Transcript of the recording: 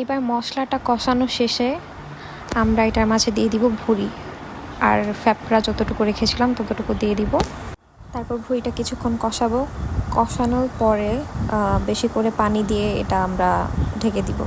এবার মশলাটা কষানো শেষে আমরা এটার মাঝে দিয়ে দিব ভুড়ি। আর ফ্যাপড়া যতটুকু রেখেছিলাম ততটুকু দিয়ে দিব। তারপর ভুঁড়িটা কিছুক্ষণ কষাবো। কষানোর পরে বেশি করে পানি দিয়ে এটা আমরা ঢেকে দিব।